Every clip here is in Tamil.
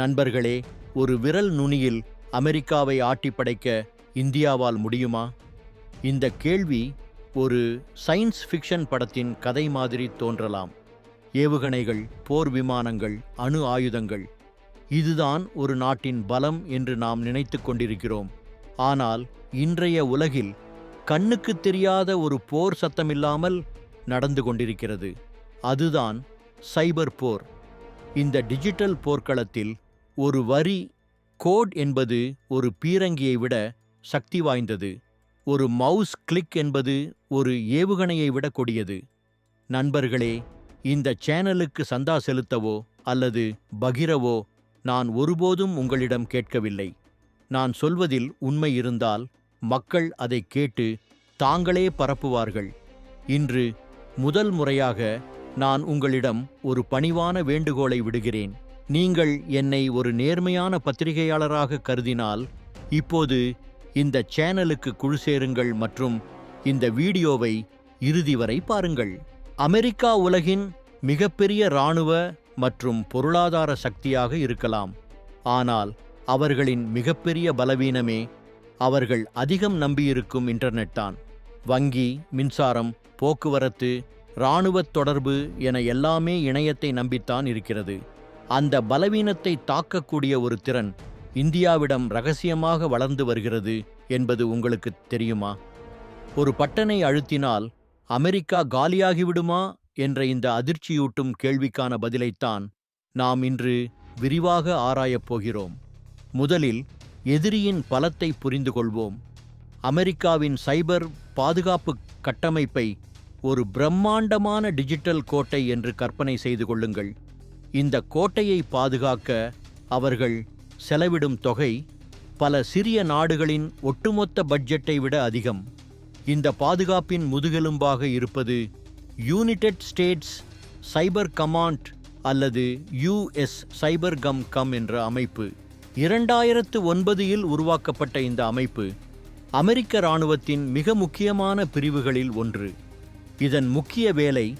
நண்பர்களே ஒரு விரல் நுனியில் அமெரிக்காவை ஆட்டி படைக்க இந்தியாவால் முடியுமா? இந்த கேள்வி ஒரு சயின்ஸ் ஃபிக்ஷன் படத்தின் கதை மாதிரி தோன்றலாம். ஏவுகணைகள் போர் விமானங்கள் அணு ஆயுதங்கள். இதுதான் ஒரு நாட்டின் பலம் என்று நாம் நினைத்து கொண்டிருக்கிறோம். ஆனால் இன்றைய உலகில் கண்ணுக்கு தெரியாத ஒரு போர் சத்தமில்லாமல் நடந்து கொண்டிருக்கிறது. அதுதான் சைபர் போர். இந்த டிஜிட்டல் போர்க்களத்தில் ஒரு வரி கோட் என்பது ஒரு பீரங்கியை விட சக்தி வாய்ந்தது. ஒரு மவுஸ் கிளிக் என்பது ஒரு ஏவுகணையை விட கொடியது. நண்பர்களே இந்த சேனலுக்கு சந்தா செலுத்தவோ அல்லது பகிரவோ நான் ஒருபோதும் உங்களிடம் கேட்கவில்லை. நான் சொல்வதில் உண்மை இருந்தால் மக்கள் அதை கேட்டு தாங்களே பரப்புவார்கள். இன்று முதல் முறையாக நான் உங்களிடம் ஒரு பணிவான வேண்டுகோளை விடுகிறேன். நீங்கள் என்னை ஒரு நேர்மையான பத்திரிகையாளராக கருதினால் இப்போது இந்த சேனலுக்கு குழு சேருங்கள் மற்றும் இந்த வீடியோவை இறுதி வரை பாருங்கள். அமெரிக்கா உலகின் மிகப்பெரிய இராணுவ மற்றும் பொருளாதார சக்தியாக இருக்கலாம். ஆனால் அவர்களின் மிகப்பெரிய பலவீனமே அவர்கள் அதிகம் நம்பியிருக்கும் இன்டர்நெட் தான். வங்கி மின்சாரம் போக்குவரத்து இராணுவத் தொடர்பு என எல்லாமே இணையத்தை நம்பித்தான் இருக்கிறது. அந்த பலவீனத்தை தாக்கக்கூடிய ஒரு திறன் இந்தியாவிடம் ரகசியமாக வளர்ந்து வருகிறது என்பது உங்களுக்கு தெரியுமா? ஒரு பட்டனை அழுத்தினால் அமெரிக்கா காலியாகிவிடுமா? என்ற இந்த அதிர்ச்சியூட்டும் கேள்விக்கான பதிலைத்தான் நாம் இன்று விரிவாக ஆராயப் போகிறோம். முதலில் எதிரியின் பலத்தை புரிந்து கொள்வோம். அமெரிக்காவின் சைபர் பாதுகாப்பு கட்டமைப்பை ஒரு பிரம்மாண்டமான டிஜிட்டல் கோட்டை என்று கற்பனை செய்து கொள்ளுங்கள். இந்த கோட்டையை பாதுகாக்க அவர்கள் செலவிடும் தொகை பல சிறிய நாடுகளின் ஒட்டுமொத்த பட்ஜெட்டை விட அதிகம். இந்த பாதுகாப்பின் முதுகெலும்பாக இருப்பது யூனைடெட் ஸ்டேட்ஸ் சைபர் கமாண்ட் அல்லது யுஎஸ் சைபர் கம் கம் என்ற அமைப்பு. இரண்டாயிரத்து ஒன்பதில் உருவாக்கப்பட்ட இந்த அமைப்பு அமெரிக்க இராணுவத்தின் மிக முக்கியமான பிரிவுகளில் ஒன்று. இதன் முக்கிய வேலை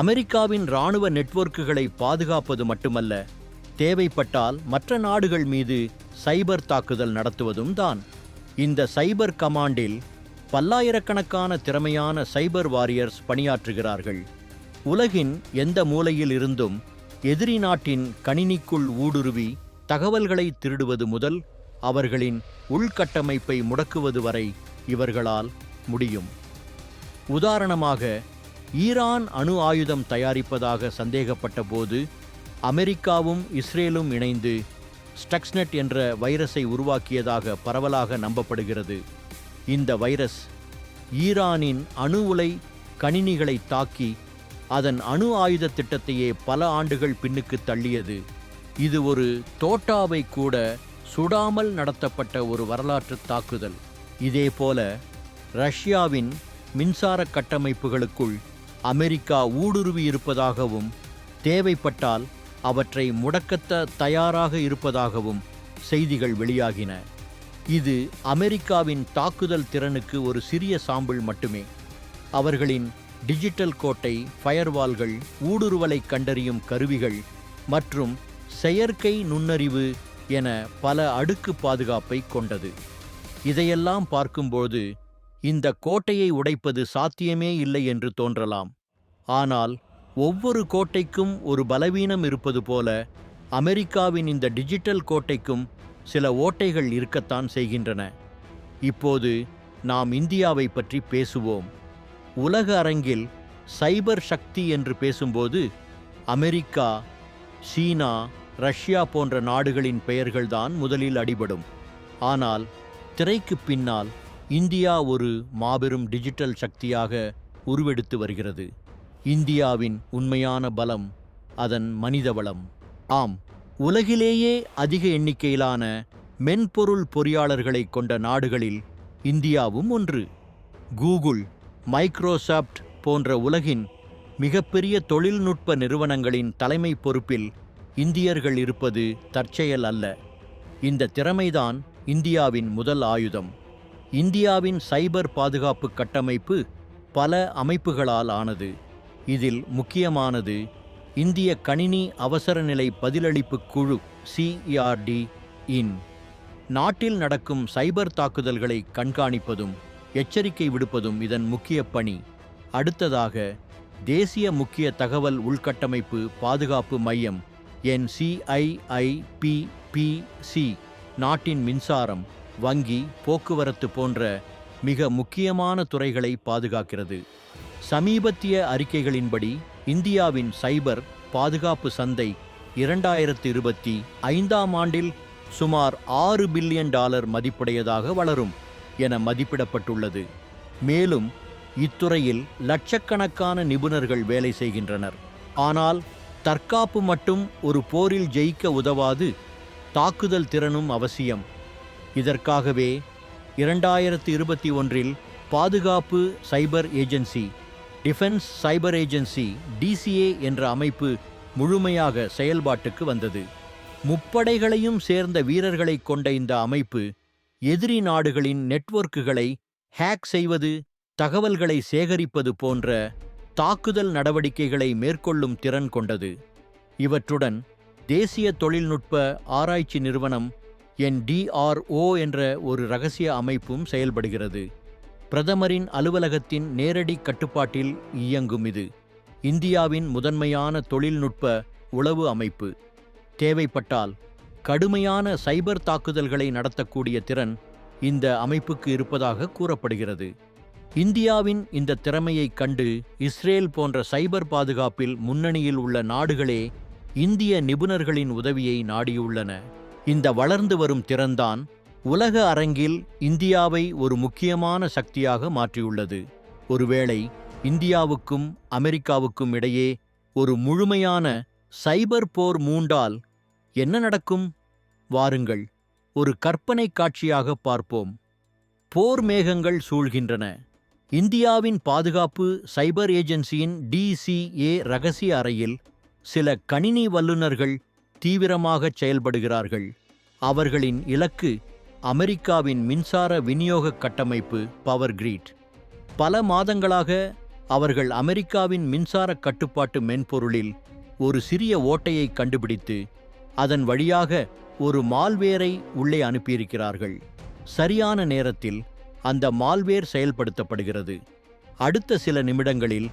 அமெரிக்காவின் இராணுவ நெட்வொர்க்குகளை பாதுகாப்பது மட்டுமல்ல தேவைப்பட்டால் மற்ற நாடுகள் மீது சைபர் தாக்குதல் நடத்துவதும் தான். இந்த சைபர் கமாண்டில் பல்லாயிரக்கணக்கான திறமையான சைபர் வாரியர்ஸ் பணியாற்றுகிறார்கள். உலகின் எந்த மூலையில் இருந்தும் எதிரி நாட்டின் கணினிக்குள் ஊடுருவி தகவல்களை திருடுவது முதல் அவர்களின் உள்கட்டமைப்பை முடக்குவது வரை இவர்களால் முடியும். உதாரணமாக ஈரான் அணு ஆயுதம் தயாரிப்பதாக சந்தேகப்பட்ட போது அமெரிக்காவும் இஸ்ரேலும் இணைந்து ஸ்டக்ஸ்நெட் என்ற வைரஸை உருவாக்கியதாக பரவலாக நம்பப்படுகிறது. இந்த வைரஸ் ஈரானின் அணு உலை கணினிகளை தாக்கி அதன் அணு ஆயுத திட்டத்தையே பல ஆண்டுகள் பின்னுக்கு தள்ளியது. இது ஒரு தோட்டாவை கூட சுடாமல் நடத்தப்பட்ட ஒரு வரலாற்று தாக்குதல். இதேபோல ரஷ்யாவின் மின்சார கட்டமைப்புகளுக்குள் அமெரிக்கா ஊடுருவி இருப்பதாகவும் தேவைப்பட்டால் அவற்றை முடக்கத்த தயாராக இருப்பதாகவும் செய்திகள் வெளியாகின. இது அமெரிக்காவின் தாக்குதல் திறனுக்கு ஒரு சிறிய சாம்பிள் மட்டுமே. அவர்களின் டிஜிட்டல் கோட்டை ஃபயர்வால்கள் ஊடுருவலை கண்டறியும் கருவிகள் மற்றும் செயற்கை நுண்ணறிவு என பல அடுக்கு பாதுகாப்பை கொண்டது. இதையெல்லாம் பார்க்கும்போது இந்த கோட்டையை உடைப்பது சாத்தியமே இல்லை என்று தோன்றலாம். ஆனால் ஒவ்வொரு கோட்டைக்கும் ஒரு பலவீனம் இருப்பது போல அமெரிக்காவின் இந்த டிஜிட்டல் கோட்டைக்கும் சில ஓட்டைகள் இருக்கத்தான் செய்கின்றன. இப்போது நாம் இந்தியாவை பற்றி பேசுவோம். உலக அரங்கில் சைபர் சக்தி என்று பேசும்போது அமெரிக்கா சீனா ரஷ்யா போன்ற நாடுகளின் பெயர்கள்தான் முதலில் அடிபடும். ஆனால் திரைக்கு பின்னால் இந்தியா ஒரு மாபெரும் டிஜிட்டல் சக்தியாக உருவெடுத்து வருகிறது. இந்தியாவின் உண்மையான பலம் அதன் மனித வளம். ஆம் உலகிலேயே அதிக எண்ணிக்கையிலான மென்பொருள் பொறியாளர்களை கொண்ட நாடுகளில் இந்தியாவும் ஒன்று. கூகுள் மைக்ரோசாப்ட் போன்ற உலகின் மிகப்பெரிய தொழில்நுட்ப நிறுவனங்களின் தலைமை பொறுப்பில் இந்தியர்கள் இருப்பது தற்செயல் அல்ல. இந்த திறமைதான் இந்தியாவின் முதல் ஆயுதம். இந்தியாவின் சைபர் பாதுகாப்பு கட்டமைப்பு பல அமைப்புகளால் ஆனது. இதில் முக்கியமானது இந்திய கணினி அவசரநிலை பதிலளிப்பு குழு சிஇஆர்டி இன். நாட்டில் நடக்கும் சைபர் தாக்குதல்களை கண்காணிப்பதும் எச்சரிக்கை விடுப்பதும் இதன் முக்கிய பணி. அடுத்ததாக தேசிய முக்கிய தகவல் உள்கட்டமைப்பு பாதுகாப்பு மையம் என் சிஐஐபிபிசி நாட்டின் மின்சாரம் வங்கி போக்குவரத்து போன்ற மிக முக்கியமான துறைகளை பாதுகாக்கிறது. சமீபத்திய அறிக்கைகளின்படி இந்தியாவின் சைபர் பாதுகாப்பு சந்தை இரண்டாயிரத்து இருபத்தி ஐந்தாம் ஆண்டில் சுமார் ஆறு பில்லியன் டாலர் மதிப்புடையதாக வளரும் என மதிப்பிடப்பட்டுள்ளது. மேலும் இத்துறையில் லட்சக்கணக்கான நிபுணர்கள் வேலை செய்கின்றனர். ஆனால் தற்காப்பு மட்டும் ஒரு போரில் ஜெயிக்க உதவாது தாக்குதல் திறனும் அவசியம். இதற்காகவே இரண்டாயிரத்து இருபத்தி ஒன்றில் பாதுகாப்பு cyber agency defence cyber agency DCA என்ற அமைப்பு முழுமையாக செயல்பாட்டுக்கு வந்தது. முப்படைகளையும் சேர்ந்த வீரர்களை கொண்ட இந்த அமைப்பு எதிரி நாடுகளின் நெட்வொர்க்குகளை ஹேக் செய்வது தகவல்களை சேகரிப்பது போன்ற தாக்குதல் நடவடிக்கைகளை மேற்கொள்ளும் திறன் கொண்டது. இவற்றுடன் தேசிய தொழில்நுட்ப ஆராய்ச்சி நிறுவனம் என் டிஆர்ஓ என்ற ஒரு ரகசிய அமைப்பும் செயல்படுகிறது. பிரதமரின் அலுவலகத்தின் நேரடி கட்டுப்பாட்டில் இயங்கும் இது. இந்தியாவின் முதன்மையான தொழில்நுட்ப உளவு அமைப்பு. தேவைப்பட்டால் கடுமையான சைபர் தாக்குதல்களை நடத்தக்கூடிய திறன் இந்த அமைப்புக்கு இருப்பதாக கூறப்படுகிறது. இந்தியாவின் இந்த திறமையைக் கண்டு இஸ்ரேல் போன்ற சைபர் பாதுகாப்பில் முன்னணியில் உள்ள நாடுகளே இந்திய நிபுணர்களின் உதவியை நாடியுள்ளன. இந்த வளர்ந்து வரும் திறன்தான் உலக அரங்கில் இந்தியாவை ஒரு முக்கியமான சக்தியாக மாற்றியுள்ளது. ஒருவேளை இந்தியாவுக்கும் அமெரிக்காவுக்கும் இடையே ஒரு முழுமையான சைபர் போர் மூண்டால் என்ன நடக்கும்? வாருங்கள் ஒரு கற்பனை காட்சியாக பார்ப்போம். போர் மேகங்கள் சூழ்கின்றன. இந்தியாவின் பாதுகாப்பு சைபர் ஏஜென்சியின் டிசிஏ ரகசிய அறையில் சில கணினி வல்லுநர்கள் தீவிரமாக செயல்படுகிறார்கள். அவர்களின் இலக்கு அமெரிக்காவின் மின்சார விநியோக கட்டமைப்பு பவர் கிரீட் பல மாதங்களாக அவர்கள் அமெரிக்காவின் மின்சார கட்டுப்பாட்டு மென்பொருளில் ஒரு சிறிய ஓட்டையை கண்டுபிடித்து அதன் வழியாக ஒரு மால்வேரை உள்ளே அனுப்பியிருக்கிறார்கள். சரியான நேரத்தில் அந்த மால்வேர் செயல்படுத்தப்படுகிறது. அடுத்த சில நிமிடங்களில்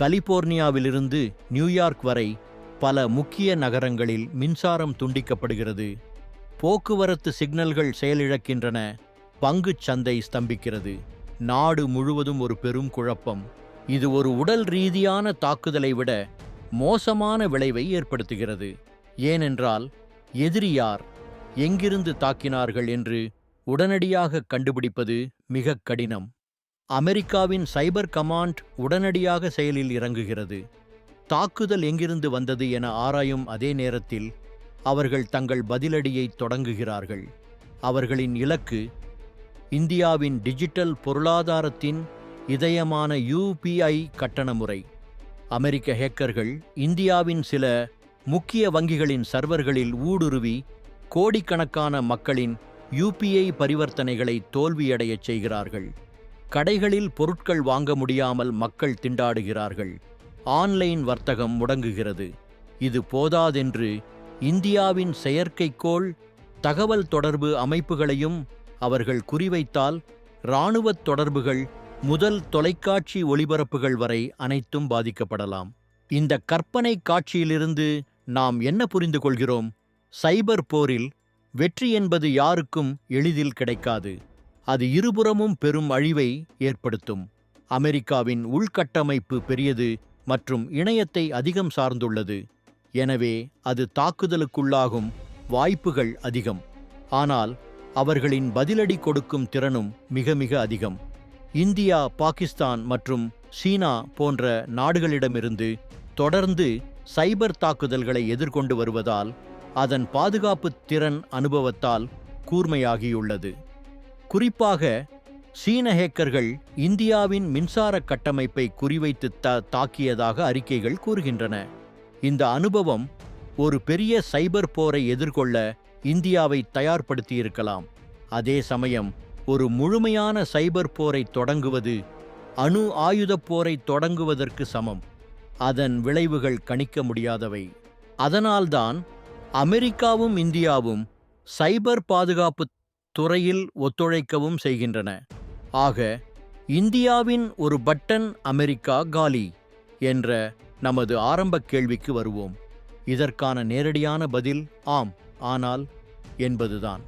கலிபோர்னியாவிலிருந்து நியூயார்க் வரை பல முக்கிய நகரங்களில் மின்சாரம் துண்டிக்கப்படுகிறது. போக்குவரத்து சிக்னல்கள் செயலிழக்கின்றன. பங்குச் சந்தை ஸ்தம்பிக்கிறது. நாடு முழுவதும் ஒரு பெரும் குழப்பம். இது ஒரு உடல் ரீதியான தாக்குதலை விட மோசமான விளைவை ஏற்படுத்துகிறது. ஏனென்றால் எதிரியார் எங்கிருந்து தாக்கினார்கள் என்று உடனடியாக கண்டுபிடிப்பது மிக கடினம். அமெரிக்காவின் சைபர் கமாண்ட் உடனடியாக செயலில் இறங்குகிறது. தாக்குதல் எங்கிருந்து வந்தது என ஆராயும் அதே நேரத்தில் அவர்கள் தங்கள் பதிலடியை தொடங்குகிறார்கள். அவர்களின் இலக்கு இந்தியாவின் டிஜிட்டல் பொருளாதாரத்தின் இதயமான யூபிஐ கட்டண முறை அமெரிக்க ஹேக்கர்கள் இந்தியாவின் சில முக்கிய வங்கிகளின் சர்வர்களில் ஊடுருவி கோடிக்கணக்கான மக்களின் யூபிஐ பரிவர்த்தனைகளை தோல்வியடையச் செய்கிறார்கள். கடைகளில் பொருட்கள் வாங்க முடியாமல் மக்கள் திண்டாடுகிறார்கள். ஆன்லைன் வர்த்தகம் முடங்குகிறது. இது போதாதென்று இந்தியாவின் செயற்கைக்கோள் தகவல் தொடர்பு அமைப்புகளையும் அவர்கள் குறிவைத்தால் இராணுவத் தொடர்புகள் முதல் தொலைக்காட்சி ஒளிபரப்புகள் வரை அனைத்தும் பாதிக்கப்படலாம். இந்த கற்பனை காட்சியிலிருந்து நாம் என்ன புரிந்து கொள்கிறோம்? சைபர் போரில் வெற்றி என்பது யாருக்கும் எளிதில் கிடைக்காது. அது இருபுறமும் பெரும் அழிவை ஏற்படுத்தும். அமெரிக்காவின் உள்கட்டமைப்பு பெரியது மற்றும் இணையத்தை அதிகம் சார்ந்துள்ளது. எனவே அது தாக்குதலுக்குள்ளாகும் வாய்ப்புகள் அதிகம். ஆனால் அவர்களின் பதிலடி கொடுக்கும் திறனும் மிக மிக அதிகம். இந்தியா பாகிஸ்தான் மற்றும் சீனா போன்ற நாடுகளிடமிருந்து தொடர்ந்து சைபர் தாக்குதல்களை எதிர்கொண்டு வருவதால் அதன் பாதுகாப்பு திறன் அனுபவத்தால் கூர்மையாகியுள்ளது. குறிப்பாக சீன ஹேக்கர்கள் இந்தியாவின் மின்சார கட்டமைப்பை குறிவைத்து த தாக்கியதாக அறிக்கைகள் கூறுகின்றன. இந்த அனுபவம் ஒரு பெரிய சைபர் போரை எதிர்கொள்ள இந்தியாவை தயார்படுத்தியிருக்கலாம். அதே சமயம் ஒரு முழுமையான சைபர் போரை தொடங்குவது அணு ஆயுதப் போரை தொடங்குவதற்கு சமம். அதன் விளைவுகள் கணிக்க முடியாதவை. அதனால்தான் அமெரிக்காவும் இந்தியாவும் சைபர் பாதுகாப்பு துறையில் ஒத்துழைக்கவும் செய்கின்றன. ஆக இந்தியாவின் ஒரு பட்டன் அமெரிக்கா காலி என்ற நமது ஆரம்ப கேள்விக்கு வருவோம். இதற்கான நேரடியான பதில் ஆம் ஆனால் என்பதுதான்.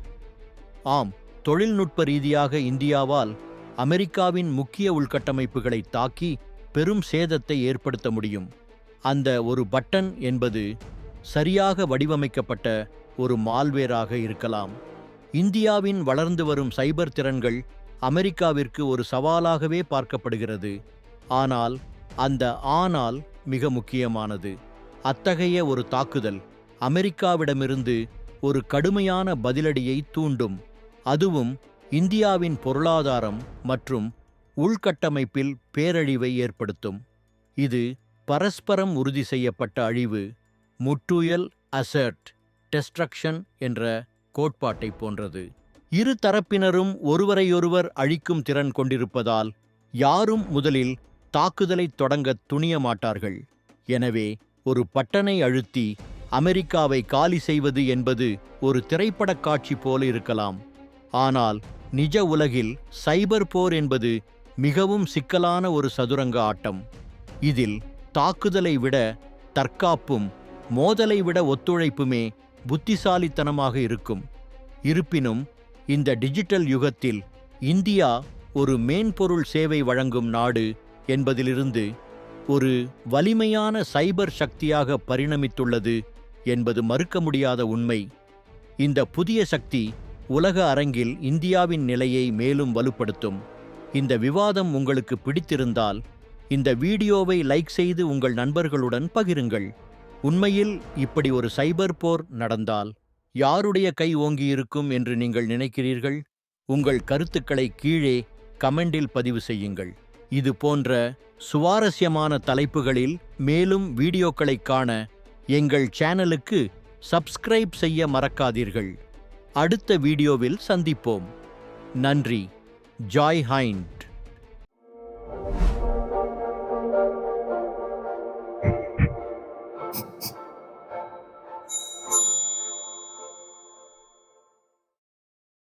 ஆம் தொழில்நுட்ப ரீதியாக இந்தியாவால் அமெரிக்காவின் முக்கிய உள்கட்டமைப்புகளை தாக்கி பெரும் சேதத்தை ஏற்படுத்த முடியும். அந்த ஒரு பட்டன் என்பது சரியாக வடிவமைக்கப்பட்ட ஒரு மால்வேராக இருக்கலாம். இந்தியாவின் வளர்ந்து வரும் சைபர் திறன்கள் அமெரிக்காவிற்கு ஒரு சவாலாகவே பார்க்கப்படுகிறது. ஆனால் அந்த ஆனால் மிக முக்கியமானது. அத்தகைய ஒரு தாக்குதல் அமெரிக்காவிடமிருந்து ஒரு கடுமையான பதிலடியை தூண்டும். அதுவும் இந்தியாவின் பொருளாதாரம் மற்றும் உள்கட்டமைப்பில் பேரழிவை ஏற்படுத்தும். இது பரஸ்பரம் உறுதி செய்யப்பட்ட அழிவு முட்டுயல் அசர்ட் டெஸ்ட்ரக்ஷன் என்ற கோட்பாட்டை போன்றது. இரு தரப்பினரும் ஒருவரையொருவர் அழிக்கும் திறன் கொண்டிருப்பதால் யாரும் முதலில் தாக்குதலை தொடங்கத் துணிய மாட்டார்கள் எனவே ஒரு பட்டனை அழுத்தி அமெரிக்காவை காலி செய்வது என்பது ஒரு திரைப்படக் காட்சி போல இருக்கலாம். ஆனால் நிஜ உலகில் சைபர் போர் என்பது மிகவும் சிக்கலான ஒரு சதுரங்க ஆட்டம். இதில் தாக்குதலை விட தற்காப்பும் மோதலை விட ஒத்துழைப்புமே புத்திசாலித்தனமாக இருக்கும். இருப்பினும் இந்த டிஜிட்டல் யுகத்தில் இந்தியா ஒரு மேன்பொருள் சேவை வழங்கும் நாடு என்பதிலிருந்து ஒரு வலிமையான சைபர் சக்தியாக பரிணமித்துள்ளது என்பது மறுக்க முடியாத உண்மை. இந்த புதிய சக்தி உலக அரங்கில் இந்தியாவின் நிலையை மேலும் வலுப்படுத்தும். இந்த விவாதம் உங்களுக்கு பிடித்திருந்தால் இந்த வீடியோவை லைக் செய்து உங்கள் நண்பர்களுடன் பகிருங்கள். உண்மையில் இப்படி ஒரு சைபர் போர் நடந்தால் யாருடைய கை ஓங்கியிருக்கும் என்று நீங்கள் நினைக்கிறீர்கள்? உங்கள் கருத்துக்களை கீழே கமெண்டில் பதிவு செய்யுங்கள். இது போன்ற சுவாரஸ்யமான தலைப்புகளில் மேலும் வீடியோக்களைக் காண எங்கள் சேனலுக்கு சப்ஸ்கிரைப் செய்ய மறக்காதீர்கள். அடுத்த வீடியோவில் சந்திப்போம். நன்றி. ஜாய் ஹைண்ட்.